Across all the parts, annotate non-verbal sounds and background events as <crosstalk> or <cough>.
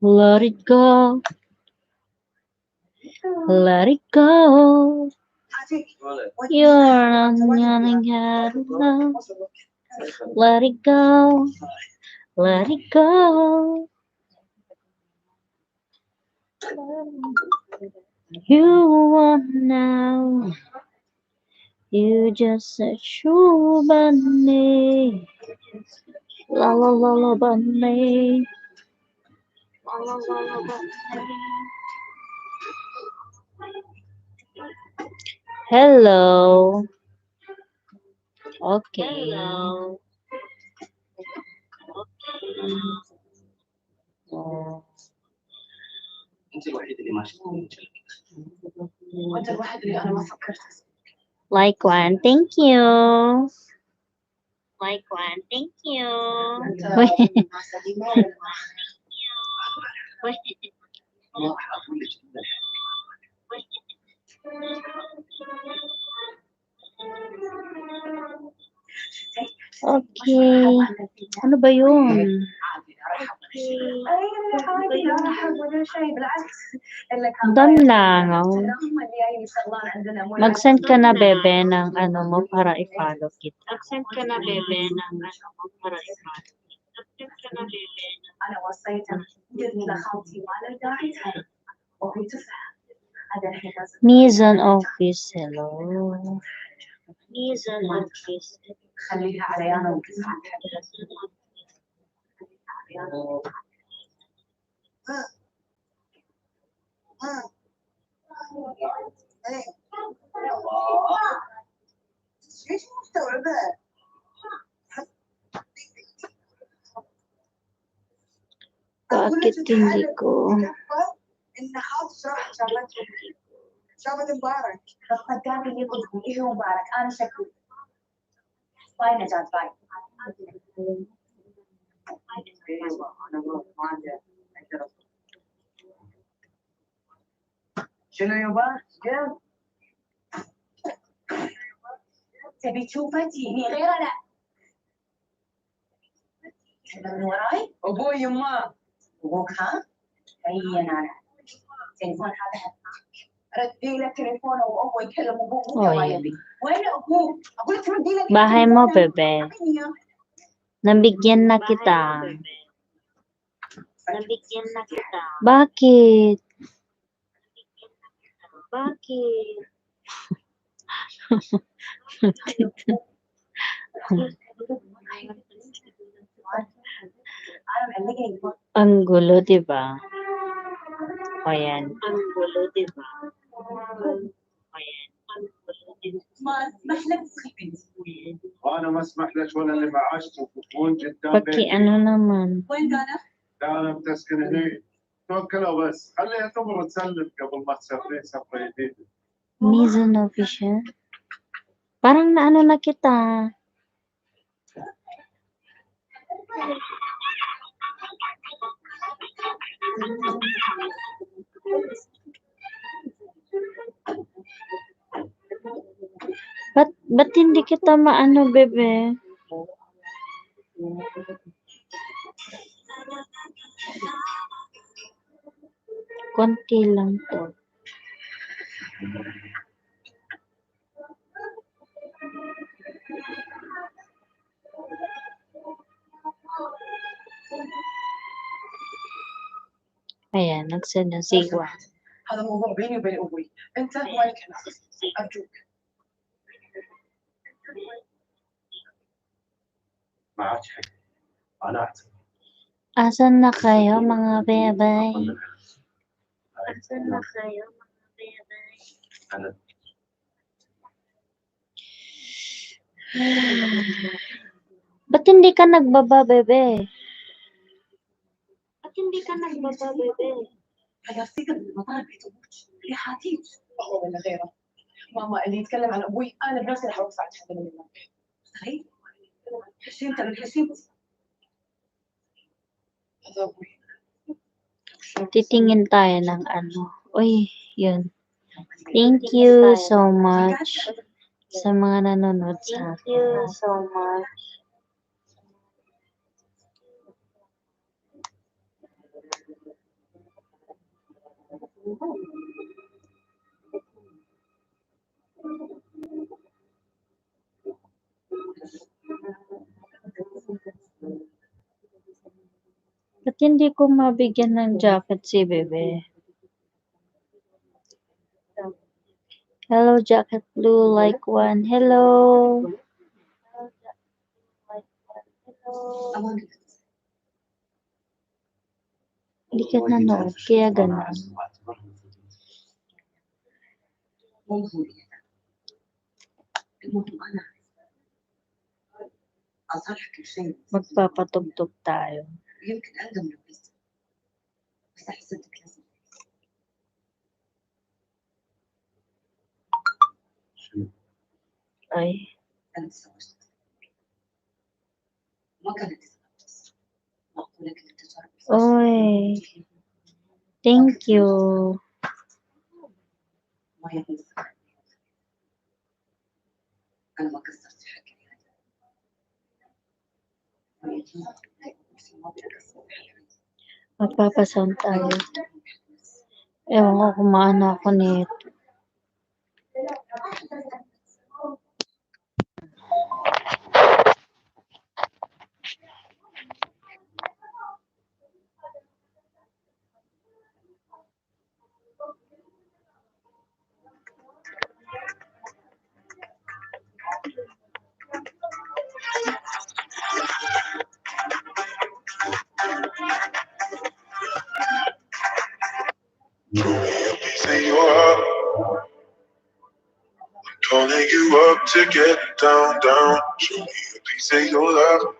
Let it go. Let it go. You're not gonna. Let it go. Let it go. You want now. You just said true bunny. La la la la bunny. Hello. Okay. Hello. انت الوحيد اللي ماشي وانت الوحيد اللي انا ما فكرت Like one, thank you. Like one, thank you. <laughs> Okay. Ano ba yun? Doon lang. Mag-send ka na, bebe, ng ano mo para i-follow kita. Mag-send ka na, bebe, ng ano mo para i-follow. أنا وصيته مثل خالتي والدة عيدها وهي تفهم هذا الحين ميزان أوفيس هلو ميزان أوفيس خليها علي أنا وقف عن إيش مستوعبه؟ وأكدت لكم إن حافظ راح شرته شابت مبارك. لقد كان لي قدكم إيه مبارك؟ أنا شكلي. باي نجاة باي. شنو يبا؟ كيف؟ تبي تشوفه تجيني غير لا؟ من وراي؟ أبوي يمه ابوك ها هيا انا تليفون هذا حط ردي له تليفونه وابوه يكلم ابوه مو أوه. ما يبي وين ابوه؟ اقول لك ردي له Bahay mo, تليفونه. bebe. أعطيني Nabigyan na kita. Nabigyan na kita. Bakit? Bakit? انا معلقه Ang gulo, di ba? O yan. Ang gulo, di ba? O yan. Ang gulo, di ba? ما اسمح لك تخيبني وانا ما اسمح لك ولا اللي معاش توقفون قدام Paki بيتي ano naman. وين انا؟ لا انا بتسكن هنا توكلوا بس خليها تمر تسلم قبل ما تسافرين سفره جديده Mizan official. Parang naano na kita. Ba't, ba't hindi kita maano, bebe? Konti lang to. Ayan, nagsend na si Juan. هذا موضوع بيني وبين ابوي انت مالك هنا ارجوك ما عادش حق انا اعتذر Asan na kayo, mga bebay? Asan na kayo, mga bebay? انا Ba't hindi ka nagbaba, bebe? Ba't hindi ka nagbaba, bebe? حيصير المطار بيت ابوك يا حاتيج هو ولا غيره ماما اللي يتكلم عن ابوي انا بنفسي راح اوقف عند حد منهم صحيح حشيمته من حشيمته هذا ابوي Titingin tayo ng ano. Uy, yun. Thank you so much sa mga nanonood sa akin. Thank you so much. Ba't hindi ko mabigyan ng jacket si Bebe? Hello, Jacket Blue, like one. Hello. Hindi ka nanood, kaya ganun Maghuli ka. الموضوع أنا أصرح كل شيء Magpapatugtog tayo. يمكن أقدم لو بس بس أحس إنك لازم Ay, أنا تزوجت ما كانت تزوجت ما أقول لك إنك تجرب Oy. thank you. ما يبي الزواج. أنا ما قصرت في حقي ما بقصر في حقي Magpapasound tayo. Ewan ko kung maano ako nito. To get down, down. Show me a piece of your love.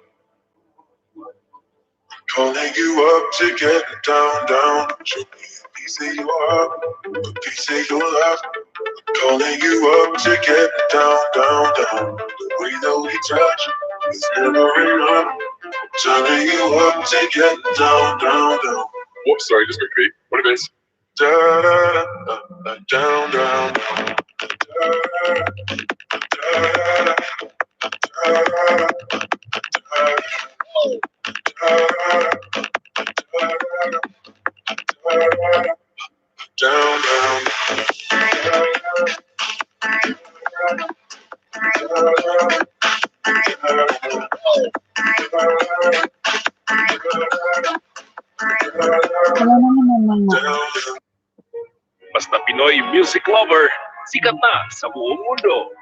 I'm Calling you up to get down, down. Show me a piece of your heart, a piece of your love. I'm Calling you up to get down, down, down. The way that we touch is never enough. Turning you up to get down, down, down. Whoops, sorry, just repeat. What it is? da da da down down down down down down Pinoy music lover, sikat na sa buong mundo.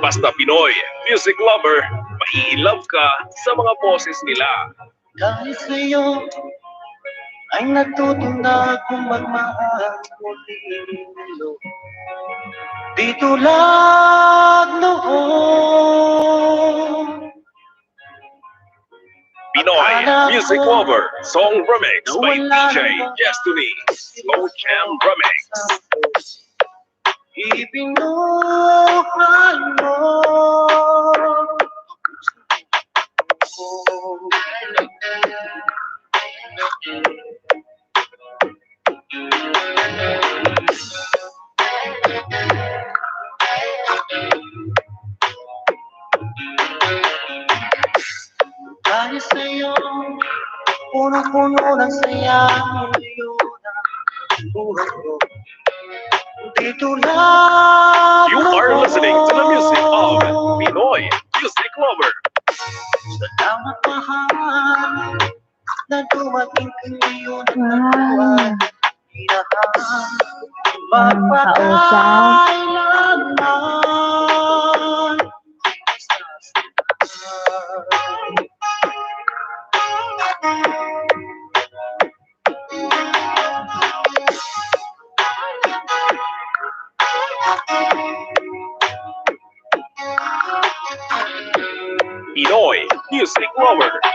Basta Pinoy music lover, mai-love ka sa mga boses nila. Dahil sa'yo ay natutunan kong magmahal muli Di tulad noon. Pinoy music lover, song remix by DJ Destiny, Slow Jam Remix. Ibinuhay mo. Dahil sa'yo, punong-puno ng saya. Ngayon ang buhay ko Di tulad You are listening to the music of Pinoy music lover. Salamat mahal na dumating ka ngayon at Inahan Ang music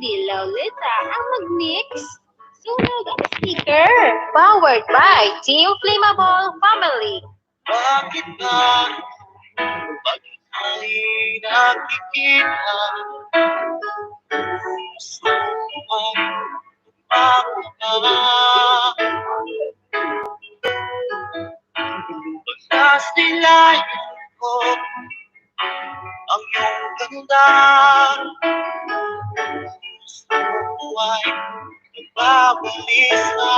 CD Laulita ang mag-mix. Sunog ang speaker. Powered by Team Flammable Family. Bakit ba pag ika'y nakikita Gusto ko bang tumawa ka Pag nasilayan ko ang iyong ganda Gusto ko ay nagbabalisa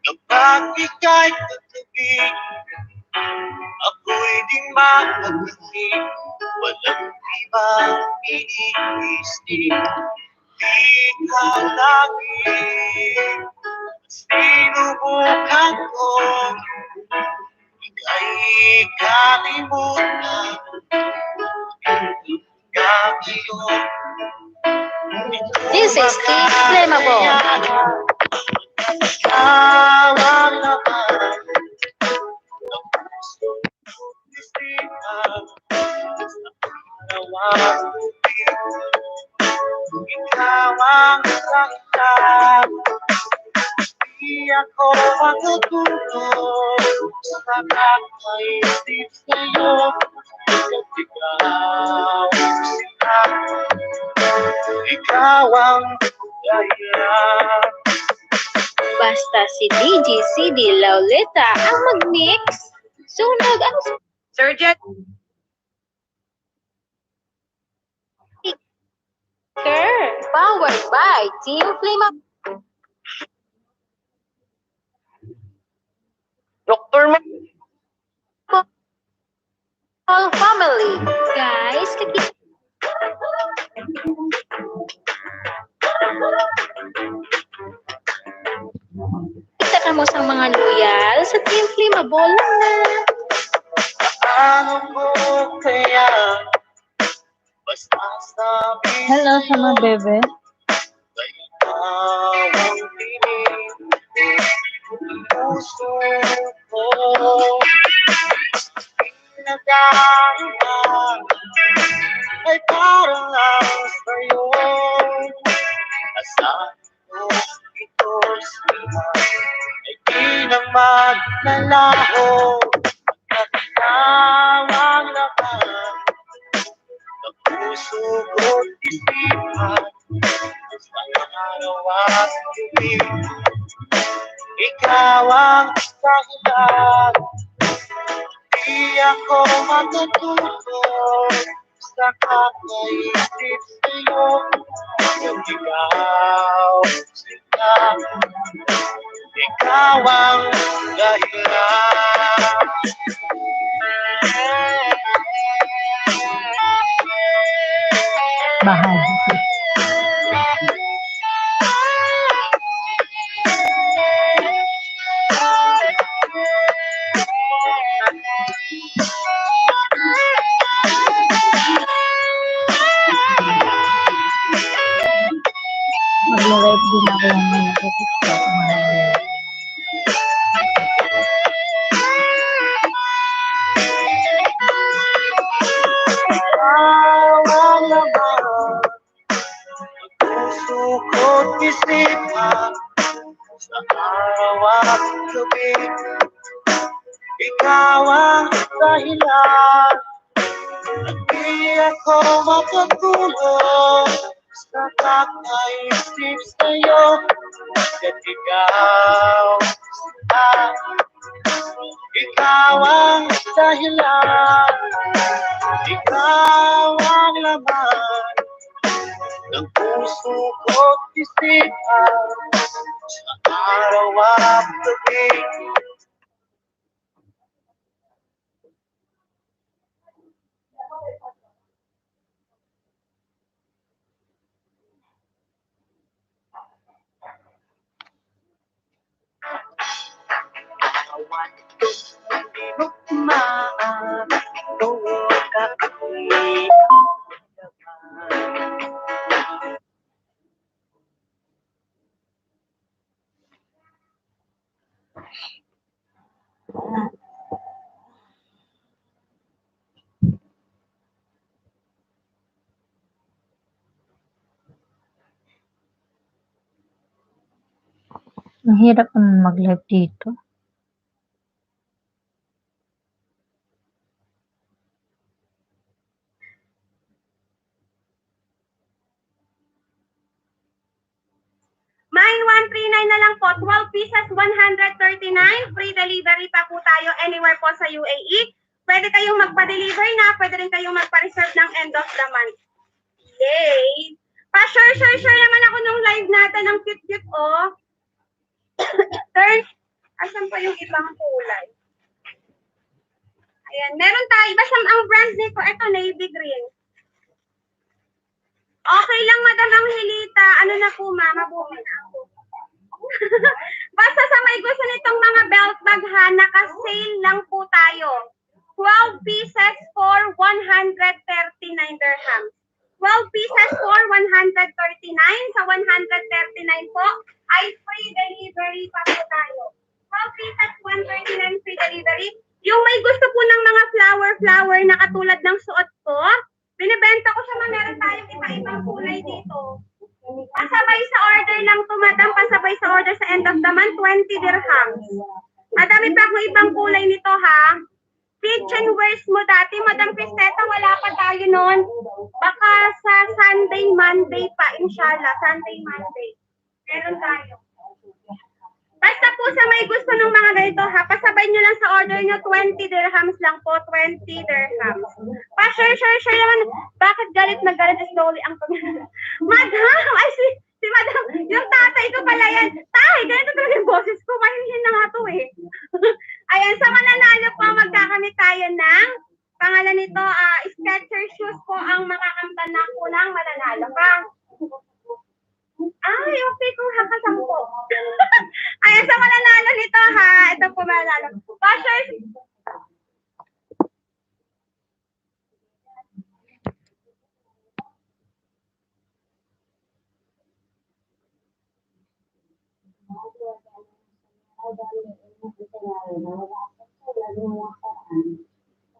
Kapag ika'y katabi, ako'y di mapagpili. Walang ibang iniisip, di ka lagi. Sinubukan ko, ika'y kalimutan. This is Team Flammable. ikaw ang di ako matutulog sa kakaisip sa'yo. Ikaw sila, ikaw ang dahilan. Basta si DJ CD Laulita ang mag-mix. Sunog ang Surgeon, speaker. Powered by Team Flammable. Doktor mo. Family. Guys, kaki- Kita ka mo sa mga loyal sa Team Flammable na. Ano ko kaya Basta sabi Hello sa mga bebe. Puso Pinagdaanan ay parang lang sa'yo Asahan ko ito sila ay di naman nalaho At tawang laman ng puso ko't isipan sa araw at gabi. Ikaw ang dahilan, matutulog sa kakaisip sa'yo. Kung ikaw sila, ikaw ang dahilan. Bahagi. Gabi. Ikaw ang dahilan. At di ako matutulog sa kakaisip sa'yo. At ikaw ah, Ikaw ang dahilan. Ikaw ang laman Ng puso ko't isipan Sa araw at gabi ito't Mahirap naman mag-live dito. Mine 139 na lang po. 12 pieces, 139. Free delivery pa po tayo anywhere po sa UAE. Pwede kayong magpa-deliver na. Pwede rin kayong magpa-reserve ng end of the month. Yay! Pa-share, share, share naman ako nung live natin ng cute-cute, oh. Turn. Asan pa yung ibang kulay? Ayan. Meron tayo. Basta ang brand nito, ito, navy green. Okay lang, Madam Angelita. Ano na po, mama? Bumi na ako. <laughs> Basta sa may gusto nitong mga belt bag ha, naka-sale lang po tayo. 12 pieces for 139 dirhams. 12 pieces for 139. Sa 139 po, ay free delivery pa po tayo. 12 pieces, 139 free delivery. Yung may gusto po ng mga flower-flower na katulad ng suot ko, binibenta ko siya, meron tayong iba-ibang kulay dito. Pasabay sa order lang to, madam. Pasabay sa order sa end of the month, 20 dirhams. Madami pa akong ibang kulay nito, ha? Kitchen wears mo dati, Madam Cristeta, wala pa tayo noon. Baka sa Sunday, Monday pa, inshallah. Sunday, Monday. Meron tayo. Basta po sa may gusto ng mga ganito ha, pasabay nyo lang sa order nyo, 20 dirhams lang po, 20 dirhams. Pa-share, share, share naman. Bakit galit na galit slowly ang pag... <laughs> Madam! Ay, si, si Madam, yung tatay ko pala yan. Tay, ganito talaga yung boses ko. Mahinhin na nga to eh. <laughs> Ayan, sa mananalo po, magkakamit tayo ng pangalan nito, ah Skechers shoes po ang makakamtan na po ng mananalo ka. Ay, okay kung hakasampo. <laughs> Ayan, sa mananalo nito ha. Ito po mananalo. Bashers,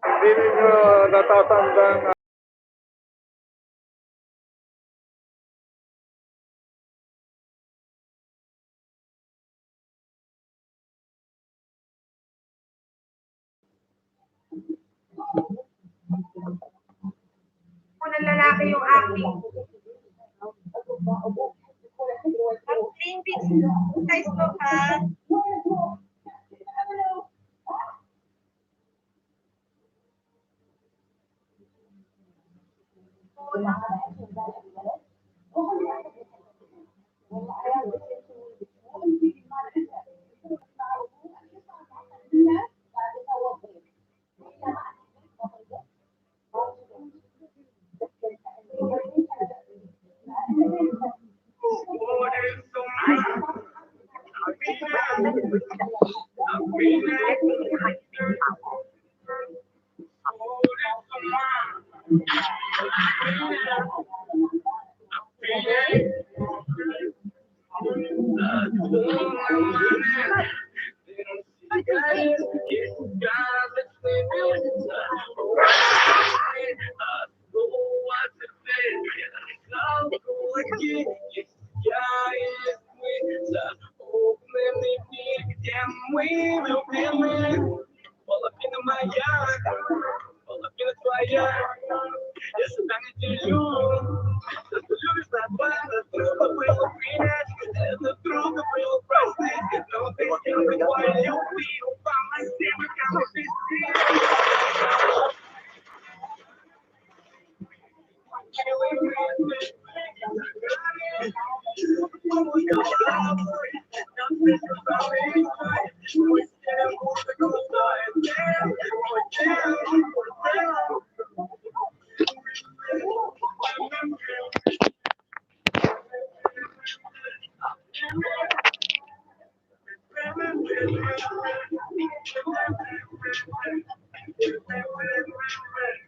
Hindi ninyo natatandang po ng lalaki yung aking. Ang green beans size ko ha. Yeah, we're.